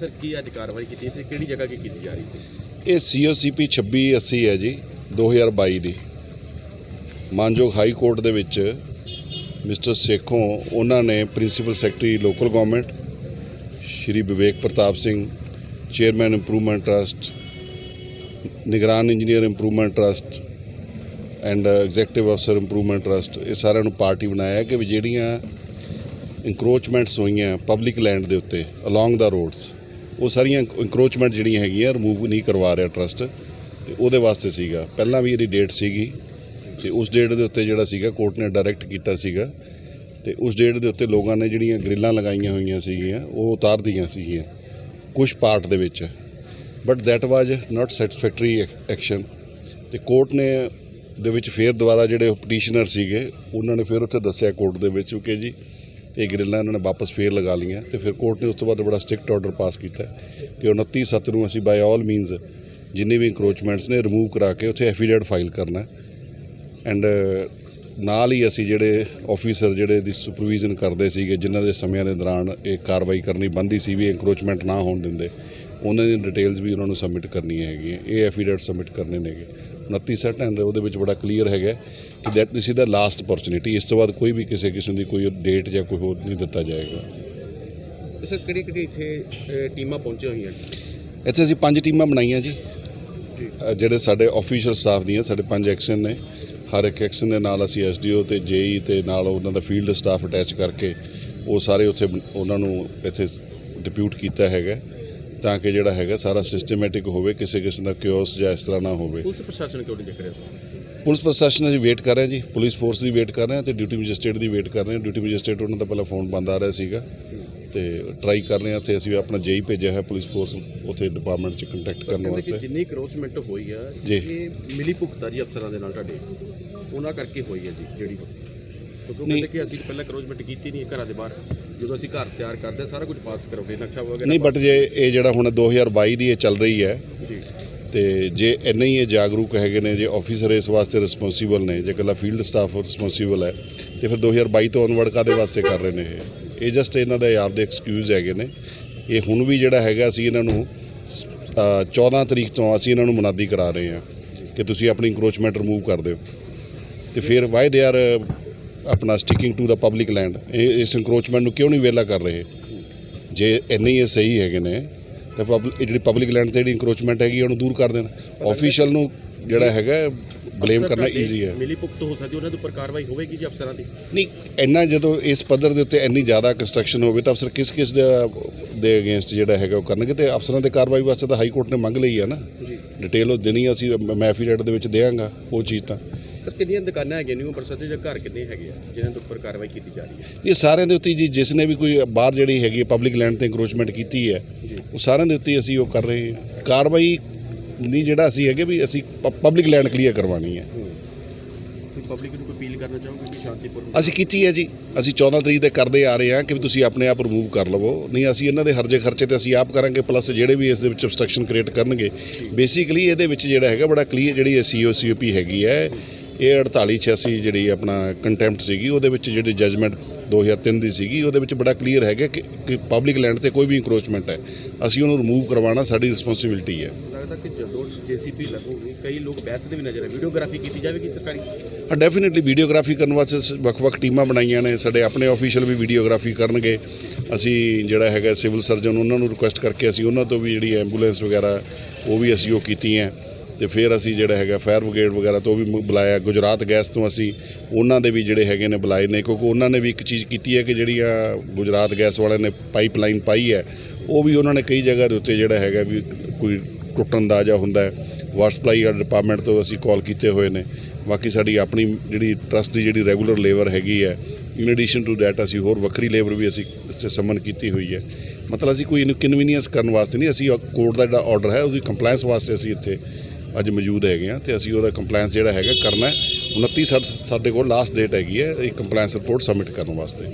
Sir, ਕੀ ਅੱਜ ਕਾਰਵਾਈ ਕੀਤੀ ਸੀ ਕਿਹੜੀ ਜਗ੍ਹਾ ਕੀ ਕੀਤੀ ਜਾ ਰਹੀ ਸੀ? ਇਹ ਸੀਓਸੀਪੀ 2680 ਹੈ ਜੀ 2022 ਦੀ। ਮਾਨਯੋਗ ਹਾਈ ਕੋਰਟ ਦੇ ਵਿੱਚ ਮਿਸਟਰ ਸੇਖੋਂ ਉਹਨਾਂ ਨੇ principal secretary local government, Shri Vivek Pratap Singh, chairman improvement trust, ਨਿਗਰਾਨ engineer improvement trust and executive ਅਫਸਰ ਇੰਪਰੂਵਮੈਂਟ ਟਰਸਟ, ਇਹ ਸਾਰਿਆਂ ਨੂੰ ਪਾਰਟੀ ਬਣਾਇਆ ਕਿ ਵੀ ਜਿਹੜੀਆਂ ਇਨਕਰੋਚਮੈਂਟਸ ਹੋਈਆਂ ਪਬਲਿਕ ਲੈਂਡ ਦੇ ਉੱਤੇ ਅਲੋਂਗ ਦਾ ਰੋਡਸ ਉਹ ਸਾਰੀਆਂ ਇਨਕਰੋਚਮੈਂਟ ਜਿਹੜੀਆਂ ਹੈਗੀਆਂ ਰਿਮੂਵ ਨਹੀਂ ਕਰਵਾ ਰਿਹਾ ਟਰਸਟ ਤੇ ਉਹਦੇ ਵਾਸਤੇ ਸੀਗਾ। ਪਹਿਲਾਂ ਵੀ ਇਹਦੀ ਡੇਟ ਸੀਗੀ, ਤੇ ਉਸ ਡੇਟ ਦੇ ਉੱਤੇ ਜਿਹੜਾ ਸੀਗਾ ਕੋਰਟ ਨੇ ਡਾਇਰੈਕਟ ਕੀਤਾ ਸੀਗਾ, ਤੇ ਉਸ ਡੇਟ ਦੇ ਉੱਤੇ ਲੋਕਾਂ ਨੇ ਜਿਹੜੀਆਂ ਗ੍ਰਿਲਾਂ ਲਗਾਈਆਂ ਹੋਈਆਂ ਸੀਗੀਆਂ, ਉਹ ਉਤਾਰ ਦੀਆਂ ਸੀਗੀਆਂ ਕੁਝ ਪਾਰਟ ਦੇ ਵਿੱਚ। But that was not satisfactory action ਤੇ ਕੋਰਟ ਨੇ ਦੇ ਵਿੱਚ ਫੇਰ ਦੁਬਾਰਾ ਜਿਹੜੇ ਪਟੀਸ਼ਨਰ ਸੀਗੇ, ਉਹਨਾਂ ਨੇ ਫਿਰ ਉੱਥੇ ਦੱਸਿਆ ਕੋਰਟ ਦੇ ਵਿੱਚ ਕਿ ਜੀ ਇਹ ਗ੍ਰਿਲਾਂ ਇਹਨਾਂ ਨੇ ਵਾਪਸ ਫੇਰ ਲਗਾ ਲਈਆਂ ਤੇ ਫਿਰ ਕੋਰਟ ਨੇ ਉਸ ਤੋਂ ਬਾਅਦ ਬੜਾ ਸਟ੍ਰਿਕਟ ਆਰਡਰ ਪਾਸ ਕੀਤਾ ਕਿ 29 ਸੱਤ ਨੂੰ ਅਸੀਂ ਬਾਈ ਆਲ ਮੀਨਸ ਜਿੰਨੇ ਵੀ ਇਨਕਰੋਚਮੈਂਟਸ ਨੇ ਰਿਮੂਵ ਕਰਾ ਕੇ ਉੱਥੇ ਐਫੀਡੇਵਿਟ ਫਾਈਲ ਕਰਨਾ ਐਂਡ ਨਾਲ ਹੀ ਅਸੀਂ ਜਿਹੜੇ ਆਫੀਸਰ ਜਿਹੜੇ ਦੀ ਸੁਪਰਵੀਜ਼ਨ ਕਰਦੇ ਸੀਗੇ ਜਿਨ੍ਹਾਂ ਦੇ ਸਮਿਆਂ ਦੇ ਦੌਰਾਨ ਇਹ ਕਾਰਵਾਈ ਕਰਨੀ ਬੰਦੀ ਸੀ ਵੀ ਇਨਕਰੋਚਮੈਂਟ ਨਾ ਹੋਣ ਦਿੰਦੇ ਉਹਨਾਂ ਦੀ ਡਿਟੇਲਸ ਵੀ ਉਹਨਾਂ ਨੂੰ ਸਬਮਿਟ ਕਰਨੀਆਂ ਹੈਗੀਆਂ ਇਹ ਐਫੀਡੇਵਿਟ ਸਬਮਿਟ ਕਰਨੇ ਨੇਗੇ 29 ਸੈਟ ਐਂਡ ਉਹਦੇ ਵਿੱਚ ਬੜਾ ਕਲੀਅਰ ਹੈਗਾ ਕਿ that this is the last opportunity ਇਸ ਤੋਂ ਬਾਅਦ ਕੋਈ ਵੀ ਕਿਸੇ ਕਿਸਮ ਦੀ ਕੋਈ ਡੇਟ ਜਾਂ ਕੋਈ ਹੋਰ ਨਹੀਂ ਦਿੱਤਾ ਜਾਏਗਾ। ਸਰ ਕਿਹੜੀ ਕਿਹੜੀ ਇੱਥੇ ਟੀਮਾਂ ਪਹੁੰਚੀਆਂ ਹੋਈਆਂ ਇੱਥੇ ਅਸੀਂ ਪੰਜ ਟੀਮਾਂ ਬਣਾਈਆਂ ਜੀ। ਜਿਹੜੇ ਸਾਡੇ ਆਫੀਸ਼ੀਅਲ ਸਟਾਫ ਦੀਆਂ ਸਾਡੇ ਪੰਜ ਐਕਸ਼ਨ ਨੇ। ਹਰ ਇੱਕ ਐਕਸ਼ਨ ਦੇ ਨਾਲ ਅਸੀਂ ਐਸਡੀਓ ਤੇ ਜੇਈ ਤੇ ਨਾਲ ਉਹਨਾਂ ਦਾ ਫੀਲਡ ਸਟਾਫ ਅਟੈਚ ਕਰਕੇ ਉਹ ਸਾਰੇ ਉੱਥੇ ਉਹਨਾਂ ਨੂੰ ਇੱਥੇ ਡਿਪਿਊਟ ਕੀਤਾ ਹੈਗਾ ਤਾਂ ਕਿ ਜਿਹੜਾ ਹੈਗਾ ਸਾਰਾ ਸਿਸਟਮੈਟਿਕ ਹੋਵੇ, ਕਿਸੇ ਕਿਸਮ ਦਾ ਕਿਓਸ ਜਾਂ ਇਸ ਤਰ੍ਹਾਂ ਨਾ ਹੋਵੇ। ਪੁਲਿਸ ਪ੍ਰਸ਼ਾਸਨ ਕਿਉਂ ਨਹੀਂ ਦੇਖ ਰਿਹਾ? ਪੁਲਿਸ ਪ੍ਰਸ਼ਾਸਨ ਅਸੀਂ ਵੇਟ ਕਰ ਰਹੇ ਜੀ ਪੁਲਿਸ ਫੋਰਸ ਦੀ ਵੇਟ ਕਰ ਰਹੇ ਹਾਂ ਤੇ ਡਿਊਟੀ ਮੈਜਿਸਟ੍ਰੇਟ ਦੀ ਵੇਟ ਕਰ ਰਹੇ ਹਾਂ। ਡਿਊਟੀ ਮੈਜਿਸਟ੍ਰੇਟ ਉਹਨਾਂ ਦਾ ਪਹਿਲਾਂ ਫੋਨ ਬੰਦ ਆ ਰਿਹਾ ਸੀਗਾ ਤੇ ਟਰਾਈ ਕਰ ਰਹੇ ਹਾਂ ਤੇ ਅਸੀਂ ਆਪਣਾ ਜੇਈ ਭੇਜਿਆ ਹੈ ਪੁਲਿਸ ਫੋਰਸ ਉੱਥੇ ਡਿਪਾਰਟਮੈਂਟ 'ਚ ਕੰਟੈਕਟ ਕਰਨ ਵਾਸਤੇ। ਜਿੰਨੀ ਕਰੋਸਮੈਂਟ ਹੋਈ ਆ ਜੀ। ਇਹ ਮਿਲੀ ਭੁਗਤਾ ਜੀ ਅਫਸਰਾਂ ਦੇ ਨਾਲ ਤੁਹਾਡੇ। ਉਹਨਾਂ ਕਰਕੇ ਹੋਈ ਹੈ ਜੀ ਜਿਹੜੀ ਕਿਉਂਕਿ। ਕਹਿੰਦੇ ਕਿ ਅਸੀਂ ਪਹਿਲਾਂ ਕਰੋਸਮੈਂਟ ਕੀਤੀ ਨਹੀਂ ਘਰਾਂ ਦੇ ਬਾਹਰ। ਜਦੋਂ ਅਸੀਂ ਘਰ ਤਿਆਰ ਕਰਦੇ ਸਾਰਾ ਕੁਝ ਪਾਸ ਕਰੋਗੇ ਨਕਸ਼ਾ ਵਗੈਰਾ ਨਹੀਂ ਬਟ ਜੇ ਇਹ ਜਿਹੜਾ ਹੁਣ 2022 ਦੀ ਇਹ ਚੱਲ ਰਹੀ ਹੈ ਤੇ ਜੇ ਇੰਨੇ ਹੀ ਇਹ ਜਾਗਰੂਕ ਹੈਗੇ ਨੇ ਜੇ ਆਫੀਸਰ ਇਸ ਵਾਸਤੇ ਰਿਸਪੌਂਸੀਬਲ ਨੇ ਜੇ ਇਕੱਲਾ ਫੀਲਡ ਸਟਾਫ ਰਿਸਪੌਂਸੀਬਲ ਹੈ ਤੇ ਫਿਰ 2022 ਤੋਂ ਅਨਵਰਡ ਕਾਦੇ ਵਾਸਤੇ ਕਰ ਰਹੇ ਨੇ ਇਹ? ਇਹ ਜਸਟ ਇਹਨਾਂ ਦੇ ਆਪਦੇ ਐਕਸਕਿਊਜ਼ ਹੈਗੇ ਨੇ। ਇਹ ਹੁਣ ਵੀ ਜਿਹੜਾ ਹੈਗਾ ਅਸੀਂ ਇਹਨਾਂ ਨੂੰ ਅ, 14 ਤਰੀਕ ਤੋਂ ਅਸੀਂ ਇਹਨਾਂ ਨੂੰ ਮੁਨਾਦੀ ਕਰਾ ਰਹੇ ਹਾਂ ਕਿ ਤੁਸੀਂ ਆਪਣੀ ਇਨਕਰੋਚਮੈਂਟ ਰਿਮੂਵ ਕਰ ਦਿਓ। ਤੇ ਫਿਰ ਵਾਈ ਦੇ ਆਰ ਆਪਣਾ sticking to the public land ਇਹ ਇਸ ਇਨਕਰੋਚਮੈਂਟ ਨੂੰ ਕਿਉਂ ਨਹੀਂ ਵੇਲਾ ਕਰ ਰਹੇ? ਜੇ ਇੰਨੇ ਹੀ ਇਹ ਸਹੀ ਹੈਗੇ ਨੇ ਤਾਂ ਪਬਲਿਕ ਜਿਹੜੀ ਪਬਲਿਕ ਲੈਂਡ ਤੇ ਜਿਹੜੀ ਇਨਕਰੋਚਮੈਂਟ ਹੈਗੀ ਉਹਨੂੰ ਦੂਰ ਕਰ ਦੇਣ। ਆਫੀਸ਼ੀਅਲ ਨੂੰ ਜਿਹੜਾ ਹੈਗਾ ਬਲੇਮ ਕਰਨਾ ਈਜ਼ੀ ਹੈ। ਮਿਲੀ ਭੁਗਤ ਹੋ ਸਕਦੀ ਉਹਨਾਂ ਦੇ ਉੱਪਰ ਕਾਰਵਾਈ ਹੋਵੇਗੀ ਜੀ ਅਫਸਰਾਂ ਦੀ? ਨਹੀਂ ਇੰਨਾ ਜਦੋਂ ਇਸ ਪੱਧਰ ਦੇ ਉੱਤੇ ਇੰਨੀ ਜ਼ਿਆਦਾ ਕੰਸਟਰਕਸ਼ਨ ਹੋਵੇ ਤਾਂ ਅਫਸਰ ਕਿਸ ਕਿਸ ਦੇ ਦੇ ਅਗੇਂਸਟ ਜਿਹੜਾ ਹੈਗਾ ਉਹ ਕਰਨਗੇ ਤੇ ਅਫਸਰਾਂ ਦੇ ਕਾਰਵਾਈ ਵਾਸਤੇ ਤਾਂ ਹਾਈ ਕੋਰਟ ਨੇ ਮੰਗ ਲਈ ਹੈ ਨਾ। ਡਿਟੇਲ ਉਹ ਦੇਣੀ ਅਸੀਂ ਮੈਂ ਐਫੀਡੇਵਿਟ ਦੇ ਵਿੱਚ ਦੇਵਾਂਗਾ ਉਹ ਚੀਜ਼ ਤਾਂ। ਸਰ ਕਿੰਨੀਆਂ ਦੁਕਾਨਾਂ ਹੈਗੀਆਂ ਨਿਊ ਅੰਮ੍ਰਿਤਸਰ ਦੇ ਜਾਂ ਘਰ ਕਿੰਨੇ ਹੈਗੇ ਆ ਜਿਨ੍ਹਾਂ ਦੇ ਉੱਪਰ ਕਾਰਵਾਈ ਕੀਤੀ ਜਾ ਰਹੀ ਹੈ? ਇਹ ਸਾਰਿਆਂ ਦੇ ਉੱਤੇ ਜੀ ਜਿਸ ਨੇ ਵੀ ਕੋਈ ਬਾਹਰ ਜਿਹੜੀ ਹੈਗੀ ਪਬਲਿਕ ਲੈਂਡ ਤੇ ਇਨਕਰੋਚਮੈਂਟ ਕੀਤੀ ਹੈ ਉਹ ਸਾਰਿਆਂ ਦੇ ਉੱਤੇ ਅਸੀਂ ਉਹ ਕਰ ਰਹੇ ਹਾਂ। ਕਾਰਵਾਈ ਨਹੀਂ ਜਿਹੜਾ ਅਸੀਂ ਹੈਗੇ ਵੀ ਅਸੀਂ ਪਬਲਿਕ ਲੈਂਡ ਕਲੀਅਰ ਕਰਵਾਉਣੀ ਹੈ। ਤੁਸੀਂ ਪਬਲਿਕ ਨੂੰ ਕੋਈ ਅਪੀਲ ਕਰਨਾ ਚਾਹੋਗੇ ਕਿ ਸ਼ਾਂਤੀਪੂਰਨ ਅਸੀਂ ਕੀਤੀ ਹੈ ਜੀ। ਅਸੀਂ 14 ਤਰੀਕ ਦੇ ਕਰਦੇ ਆ ਰਹੇ ਹਾਂ ਕਿ ਤੁਸੀਂ ਆਪਣੇ ਆਪ ਰਿਮੂਵ ਕਰ ਲਵੋ। ਨਹੀਂ ਅਸੀਂ ਇਹਨਾਂ ਦੇ ਹਰਜੇ ਖਰਚੇ ਤੇ ਅਸੀਂ ਆਪ ਕਰਾਂਗੇ ਪਲੱਸ ਜਿਹੜੇ ਵੀ ਇਸ ਦੇ ਵਿੱਚ obstruction ਕ੍ਰੀਏਟ ਕਰਨਗੇ। ਬੇਸਿਕਲੀ ਇਹਦੇ ਵਿੱਚ ਜਿਹੜਾ ਹੈਗਾ ਬੜਾ ਕਲੀਅਰ ਜਿਹੜੀ ਸੀਓਸੀਓਪੀ ਹੈਗੀ ਹੈ। ਇਹ 4886 ਜਿਹੜੀ ਆਪਣਾ ਕੰਟੈਂਪਟ ਸੀਗੀ ਉਹਦੇ ਵਿੱਚ ਜਿਹੜੀ ਜਜਮੈਂਟ 2003 ਦੀ ਸੀਗੀ ਉਹਦੇ ਵਿੱਚ ਬੜਾ ਕਲੀਅਰ ਹੈਗਾ ਕਿ ਕਿ ਪਬਲਿਕ ਲੈਂਡ ਤੇ ਕੋਈ ਵੀ ਇਨਕਰੋਚਮੈਂਟ ਹੈ। ਅਸੀਂ ਉਹਨੂੰ ਰਿਮੂਵ ਕਰਵਾਉਣਾ ਸਾਡੀ ਰਿਸਪੌਂਸਿਬਿਲਟੀ ਹੈ। ਲੱਗਦਾ ਕਿ ਜਦੋਂ ਜੀਸੀਪੀ ਲੱਗੂਗੀ ਕਈ ਲੋਕ ਬਹਿਸ ਦੇ ਵੀ ਨਜ਼ਰ ਆ ਵੀਡੀਓਗ੍ਰਾਫੀ ਕੀਤੀ ਜਾਵੇਗੀ ਸਰਕਾਰੀ? ਹਾਂ ਡੈਫੀਨਿਟਲੀ ਵੀਡੀਓਗ੍ਰਾਫੀ ਕਰਨ ਵਾਸਤੇ ਵੱਖ-ਵੱਖ ਟੀਮਾਂ ਬਣਾਈਆਂ ਨੇ। ਸਾਡੇ ਆਪਣੇ ਆਫੀਸ਼ੀਅਲ ਵੀ ਵੀਡੀਓਗ੍ਰਾਫੀ ਕਰਨਗੇ। ਅਸੀਂ ਜਿਹੜਾ ਹੈਗਾ ਸਿਵਲ ਸਰਜਨ ਉਹਨਾਂ ਨੂੰ ਰਿਕੁਐਸਟ ਕਰਕੇ ਅਸੀਂ ਉਹਨਾਂ ਤੋਂ ਵੀ ਜਿਹੜੀ ਐਂਬੂਲੈਂਸ ਵਗੈਰਾ ਉਹ ਵੀ ਅਸੀਂ ਉਹ ਕੀਤੀਆਂ। ਤੇ ਫਿਰ ਅਸੀਂ ਜਿਹੜਾ ਹੈਗਾ ਫਾਇਰ ਬ੍ਰਿਗੇਡ ਵਗੈਰਾ ਤੋਂ ਵੀ ਬੁਲਾਇਆ, ਗੁਜਰਾਤ ਗੈਸ ਤੋਂ ਅਸੀਂ, ਉਹਨਾਂ ਦੇ ਵੀ ਜਿਹੜੇ ਹੈਗੇ ਨੇ ਬੁਲਾਏ ਨੇ, ਕਿਉਂਕਿ ਉਹਨਾਂ ਨੇ ਵੀ ਇੱਕ ਚੀਜ਼ ਕੀਤੀ ਹੈ ਕਿ ਜਿਹੜੀਆਂ ਗੁਜਰਾਤ ਗੈਸ ਵਾਲਿਆਂ ਨੇ ਪਾਈਪਲਾਈਨ ਪਾਈ ਹੈ, ਉਹ ਵੀ ਉਹਨਾਂ ਨੇ ਕਈ ਜਗ੍ਹਾ ਦੇ ਉੱਤੇ ਜਿਹੜਾ ਹੈਗਾ ਵੀ ਕੋਈ ਟੁੱਟਣ ਦਾ ਜਾਂ ਹੁੰਦਾ ਹੈ। ਵਾਟਰ ਸਪਲਾਈ ਡਿਪਾਰਟਮੈਂਟ ਤੋਂ ਅਸੀਂ ਕਾਲ ਕੀਤੇ ਹੋਏ ਨੇ। ਬਾਕੀ ਸਾਡੀ ਆਪਣੀ ਜਿਹੜੀ ਟਰਸਟ ਦੀ ਜਿਹੜੀ ਰੈਗੂਲਰ ਲੇਬਰ ਹੈਗੀ ਹੈ ਇਨ ਐਡੀਸ਼ਨ ਟੂ ਦੈਟ ਅਸੀਂ ਹੋਰ ਵੱਖਰੀ ਲੇਬਰ ਵੀ ਅਸੀਂ ਇਸ ਸਮਨ ਕੀਤੀ ਹੋਈ ਹੈ। ਮਤਲਬ ਅਸੀਂ ਕੋਈ ਇਨਕਨਵੀਨੀਅੰਸ ਕਰਨ ਵਾਸਤੇ ਨਹੀਂ, ਅਸੀਂ ਕੋਰਟ ਦਾ ਜਿਹੜਾ ਆਰਡਰ ਹੈ, ਉਹਦੀ ਕੰਪਲਾਈਂਸ ਵਾਸਤੇ ਅਸੀਂ ਇੱਥੇ ਅੱਜ ਮੌਜੂਦ ਹੈਗੇ ਆ ਤੇ ਅਸੀਂ ਉਹਦਾ ਕੰਪਲਾਈਂਸ ਜਿਹੜਾ ਹੈਗਾ ਕਰਨਾ ਹੈ। 29 ਸਾਡੇ ਕੋਲ ਲਾਸਟ ਡੇਟ ਹੈਗੀ ਹੈ, ਇਹ ਕੰਪਲਾਈਂਸ ਰਿਪੋਰਟ ਸਬਮਿਟ ਕਰਨ ਵਾਸਤੇ।